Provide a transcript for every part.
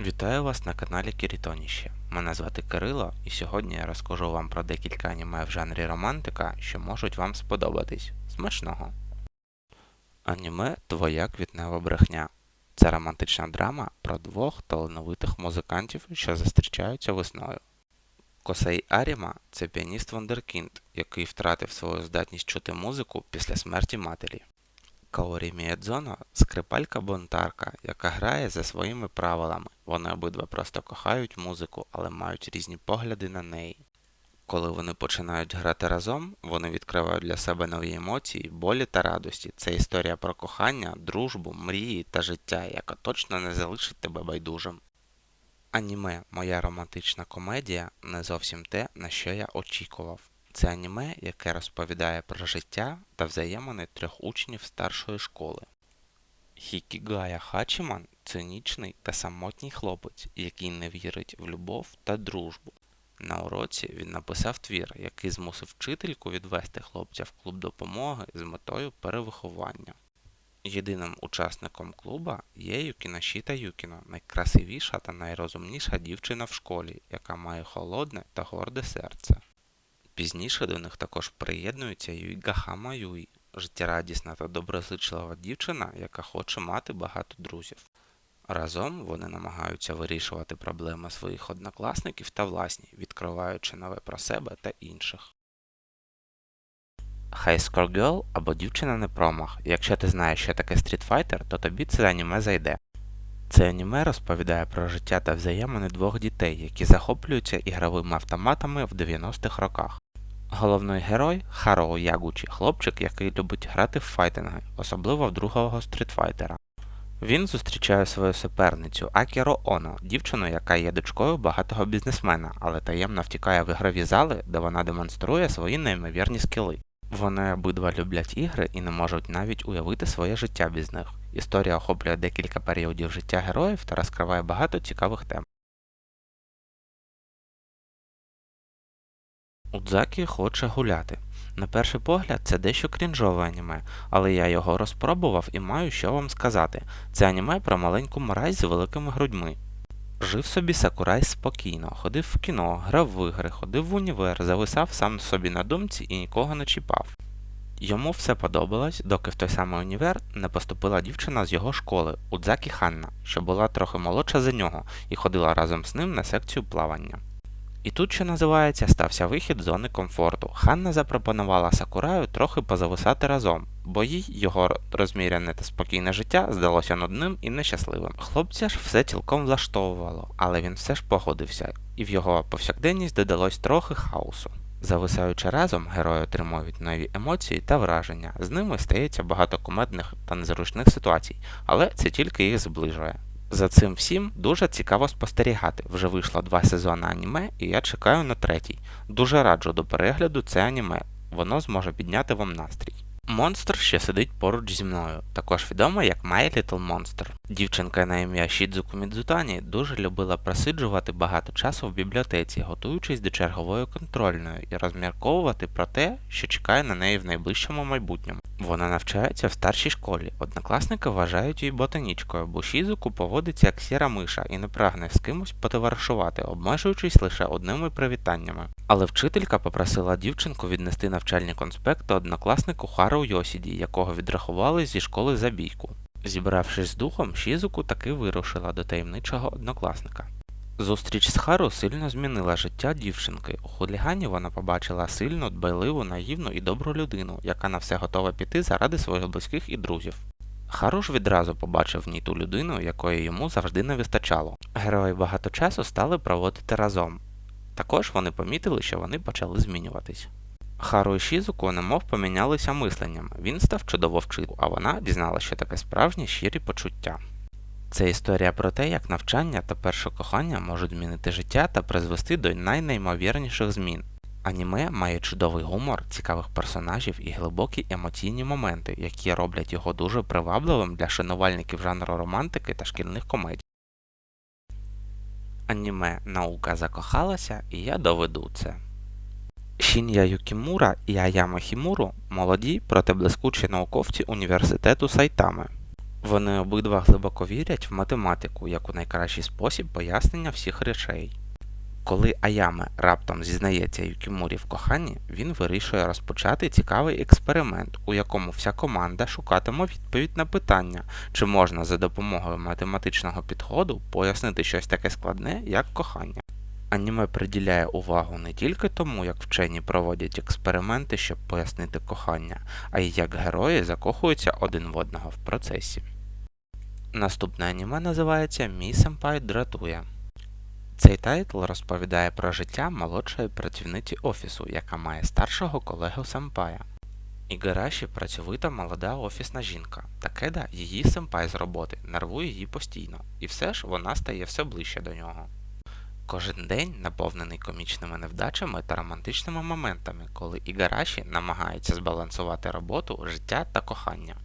Вітаю вас на каналі Кірітоніще. Мене звати Кирило, і сьогодні я розкажу вам про декілька аніме в жанрі романтика, що можуть вам сподобатись. Смачного! Аніме Твоя квітнева брехня. Це романтична драма про двох талановитих музикантів, що зустрічаються весною. Косей Аріма це піаніст Вундеркінд, який втратив свою здатність чути музику після смерті матері. Каорі Міядзоно – скрипалька-бунтарка, яка грає за своїми правилами. Вони обидва просто кохають музику, але мають різні погляди на неї. Коли вони починають грати разом, вони відкривають для себе нові емоції, болі та радості. Це історія про кохання, дружбу, мрії та життя, яка точно не залишить тебе байдужим. Аніме Моя романтична комедія не зовсім те, на що я очікував. Це аніме, яке розповідає про життя та взаємини трьох учнів старшої школи. Хікігая Хачіман цинічний та самотній хлопець, який не вірить в любов та дружбу. На уроці він написав твір, який змусив вчительку відвести хлопця в клуб допомоги з метою перевиховання. Єдиним учасником клуба є Юкіношіта Юкіно, найкрасивіша та найрозумніша дівчина в школі, яка має холодне та горде серце. Пізніше до них також приєднується Юйгахама Юй, життєрадісна та доброзичлива дівчина, яка хоче мати багато друзів. Разом вони намагаються вирішувати проблеми своїх однокласників та власні, відкриваючи нове про себе та інших. High Score Girl або дівчина не промах. Якщо ти знаєш, що таке Street Fighter, то тобі це аніме зайде. Це аніме розповідає про життя та взаємини двох дітей, які захоплюються ігровими автоматами в 90-х роках. Головний герой Хароу Ягучі, хлопчик, який любить грати в файтинги, особливо в другого стрітфайтера. Він зустрічає свою суперницю Акіро Оно, дівчину, яка є дочкою багатого бізнесмена, але таємно втікає в ігрові зали, де вона демонструє свої неймовірні скіли. Вони обидва люблять ігри і не можуть навіть уявити своє життя без них. Історія охоплює декілька періодів життя героїв та розкриває багато цікавих тем. Удзакі хоче гуляти. На перший погляд, це дещо крінжове аніме, але я його розпробував і маю що вам сказати. Це аніме про маленьку мразь з великими грудьми. Жив собі Сакурай спокійно, ходив в кіно, грав в ігри, ходив в універ, зависав сам собі на думці і нікого не чіпав. Йому все подобалось, доки в той самий універ не поступила дівчина з його школи, Удзакі Ханна, що була трохи молодша за нього і ходила разом з ним на секцію плавання. І тут, що називається, стався вихід зони комфорту. Ханна запропонувала Сакураю трохи позависати разом, бо їй його розмірене та спокійне життя здалося нудним і нещасливим. Хлопця ж все цілком влаштовувало, але він все ж погодився, і в його повсякденність додалось трохи хаосу. Зависаючи разом, герої отримують нові емоції та враження. З ними стається багато кумедних та незручних ситуацій, але це тільки їх зближує. За цим всім дуже цікаво спостерігати. Вже вийшло два сезони аніме, і я чекаю на третій. Дуже раджу до перегляду це аніме, воно зможе підняти вам настрій. Монстр ще сидить поруч зі мною, також відома як My Little Monster. Дівчинка на ім'я Шідзуку Мідзутані дуже любила просиджувати багато часу в бібліотеці, готуючись до чергової контрольної, і розмірковувати про те, що чекає на неї в найближчому майбутньому. Вона навчається в старшій школі. Однокласники вважають її ботанічкою, бо Шізуку поводиться як сіра миша і не прагне з кимось потоваришувати, обмежуючись лише одними привітаннями. Але вчителька попросила дівчинку віднести навчальні конспекти однокласнику Хару Йосіді, якого відрахували зі школи за бійку. Зібравшись з духом, Шізуку таки вирушила до таємничого однокласника. Зустріч з Хару сильно змінила життя дівчинки. У хулігані вона побачила сильну, дбайливу, наївну і добру людину, яка на все готова піти заради своїх близьких і друзів. Хару ж відразу побачив в ній ту людину, якої йому завжди не вистачало. Герої багато часу стали проводити разом. Також вони помітили, що вони почали змінюватись. Хару і Шізуку немов помінялися мисленням. Він став чудово вчителем, а вона дізналася, що таке справжні щирі почуття. Це історія про те, як навчання та перше кохання можуть змінити життя та призвести до найнеймовірніших змін. Аніме має чудовий гумор, цікавих персонажів і глибокі емоційні моменти, які роблять його дуже привабливим для шанувальників жанру романтики та шкільних комедій. Аніме Наука закохалася, і я доведу це. Шін'я Юкімура і Аяма Хімуру молоді проте блискучі науковці університету Сайтами. Вони обидва глибоко вірять в математику як у найкращий спосіб пояснення всіх речей. Коли Аяме раптом зізнається Юкімурі в коханні, він вирішує розпочати цікавий експеримент, у якому вся команда шукатиме відповідь на питання, чи можна за допомогою математичного підходу пояснити щось таке складне, як кохання. Аніме приділяє увагу не тільки тому, як вчені проводять експерименти, щоб пояснити кохання, а й як герої закохуються один в одного в процесі. Наступне аніме називається Мій Сенпай дратує. Цей тайтл розповідає про життя молодшої працівниці офісу, яка має старшого колегу Сенпая. Ігараші працьовита молода офісна жінка. Такеда, її сенпай з роботи, нервує її постійно, і все ж вона стає все ближче до нього. Кожен день наповнений комічними невдачами та романтичними моментами, коли Ігараші намагається збалансувати роботу, життя та кохання.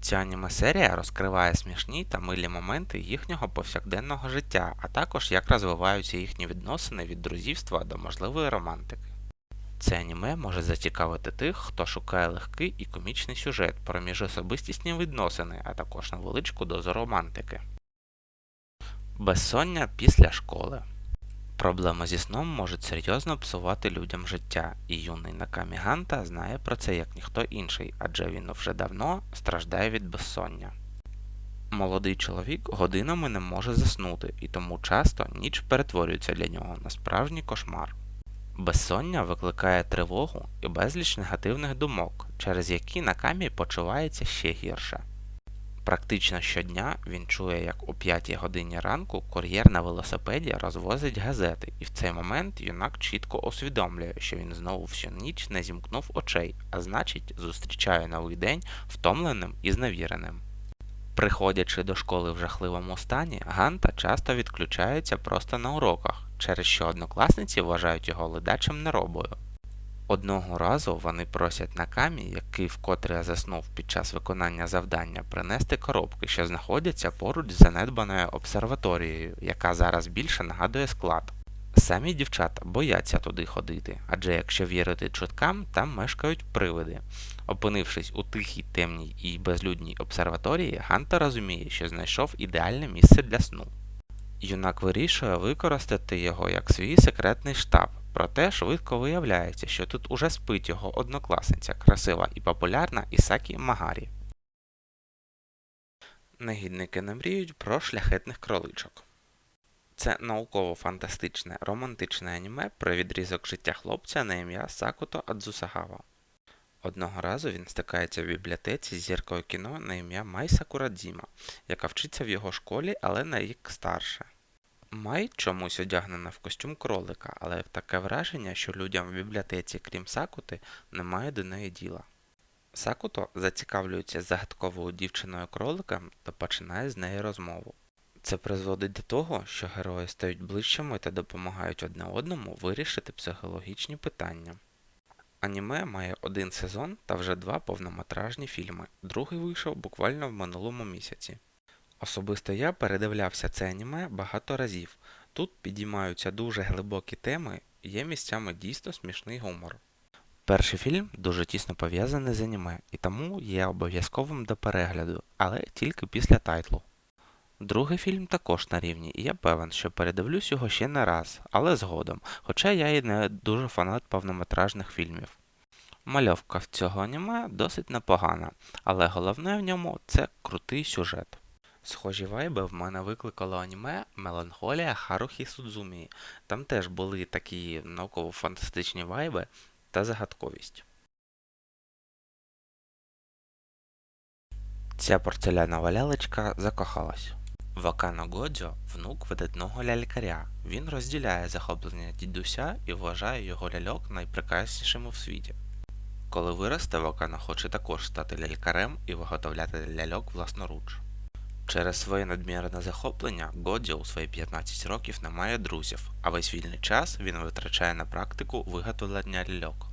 Ця аніме-серія розкриває смішні та милі моменти їхнього повсякденного життя, а також як розвиваються їхні відносини від друзівства до можливої романтики. Це аніме може зацікавити тих, хто шукає легкий і комічний сюжет про міжособистісні відносини, а також невеличку дозу романтики. Безсоння після школи. Проблеми зі сном можуть серйозно псувати людям життя, і юний Накамі Ганта знає про це як ніхто інший, адже він вже давно страждає від безсоння. Молодий чоловік годинами не може заснути, і тому часто ніч перетворюється для нього на справжній кошмар. Безсоння викликає тривогу і безліч негативних думок, через які Накамі почувається ще гірше. Практично щодня він чує, як о 5 годині ранку кур'єр на велосипеді розвозить газети, і в цей момент юнак чітко усвідомлює, що він знову всю ніч не зімкнув очей, а значить, зустрічає новий день втомленим і зневіреним. Приходячи до школи в жахливому стані, Ганта часто відключається просто на уроках, через що однокласниці вважають його ледачим неробою. Одного разу вони просять Накамі, який вкотре заснув під час виконання завдання, принести коробки, що знаходяться поруч з занедбаною обсерваторією, яка зараз більше нагадує склад. Самі дівчата бояться туди ходити, адже якщо вірити чуткам, там мешкають привиди. Опинившись у тихій, темній і безлюдній обсерваторії, Ганта розуміє, що знайшов ідеальне місце для сну. Юнак вирішує використати його як свій секретний штаб. Проте швидко виявляється, що тут уже спить його однокласниця, красива і популярна Ісакі Магарі. Негідники не мріють про шляхетних кроличок. Це науково-фантастичне романтичне аніме про відрізок життя хлопця на ім'я Сакуто Адзусагава. Одного разу він стикається в бібліотеці з зіркою кіно на ім'я Майса Курадзіма, яка вчиться в його школі, але на рік старше. Май чомусь одягнена в костюм кролика, але таке враження, що людям в бібліотеці, крім Сакути, немає до неї діла. Сакуто зацікавлюється загадковою дівчиною кроликом та починає з неї розмову. Це призводить до того, що герої стають ближчими та допомагають одне одному вирішити психологічні питання. Аніме має один сезон та вже два повнометражні фільми. Другий вийшов буквально в минулому місяці. Особисто я передивлявся це аніме багато разів. Тут підіймаються дуже глибокі теми і є місцями дійсно смішний гумор. Перший фільм дуже тісно пов'язаний з аніме і тому є обов'язковим до перегляду, але тільки після тайтлу. Другий фільм також на рівні, і я певен, що передивлюсь його ще не раз, але згодом, хоча я і не дуже фанат повнометражних фільмів. Мальовка в цього аніме досить непогана, але головне в ньому це крутий сюжет. Схожі вайби в мене викликало аніме Меланхолія Харухі Судзумі. Там теж були такі науково-фантастичні вайби та загадковість. Ця порцелянова лялечка закохалась. Вакано Годзьо – внук видатного лялькаря. Він розділяє захоплення дідуся і вважає його ляльок найпрекраснішим у світі. Коли виросте, Вакано хоче також стати лялькарем і виготовляти ляльок власноруч. Через своє надмірне захоплення Годі у свої 15 років не має друзів, а весь вільний час він витрачає на практику виготовлення ляльок.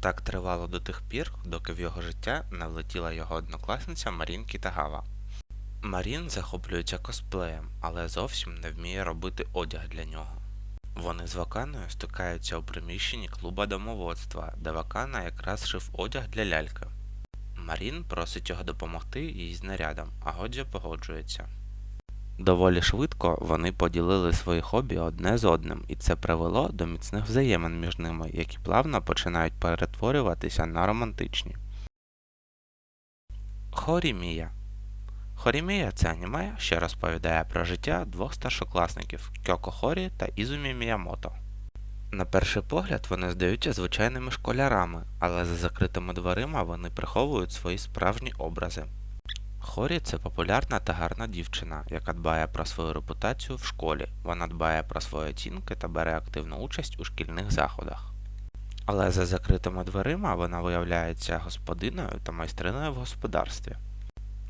Так тривало до тих пір, доки в його життя не влетіла його однокласниця Марін Кітагава. Марін захоплюється косплеєм, але зовсім не вміє робити одяг для нього. Вони з Ваканою стикаються у приміщенні клуба домоводства, де Вакана якраз шив одяг для ляльки. Марін просить його допомогти їй з нарядом, а Годжа погоджується. Доволі швидко вони поділили свої хобі одне з одним, і це привело до міцних взаємин між ними, які плавно починають перетворюватися на романтичні. Хорімія Хорімія це аніме, що розповідає про життя двох старшокласників Кьоко Хорі та Ізумі Міямото. На перший погляд вони здаються звичайними школярами, але за закритими дверима вони приховують свої справжні образи. Хорі це популярна та гарна дівчина, яка дбає про свою репутацію в школі. Вона дбає про свої оцінки та бере активну участь у шкільних заходах. Але за закритими дверима вона виявляється господиною та майстриною в господарстві.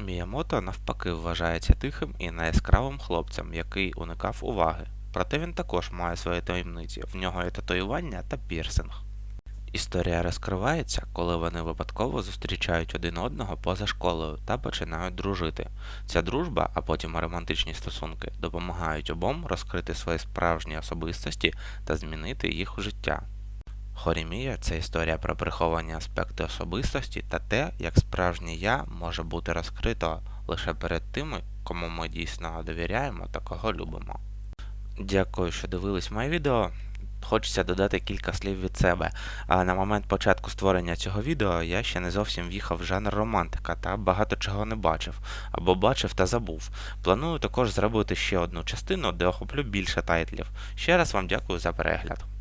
Міямото навпаки вважається тихим і неяскравим хлопцем, який уникав уваги. Проте він також має свої таємниці, в нього є татуювання та пірсинг. Історія розкривається, коли вони випадково зустрічають один одного поза школою та починають дружити. Ця дружба, а потім романтичні стосунки, допомагають обом розкрити свої справжні особистості та змінити їх життя. Хорімія це історія про приховані аспекти особистості та те, як справжнє я може бути розкрито лише перед тими, кому ми дійсно довіряємо та кого любимо. Дякую, що дивились моє відео. Хочеться додати кілька слів від себе. А на момент початку створення цього відео я ще не зовсім в'їхав в жанр романтика та багато чого не бачив, або бачив та забув. Планую також зробити ще одну частину, де охоплю більше тайтлів. Ще раз вам дякую за перегляд.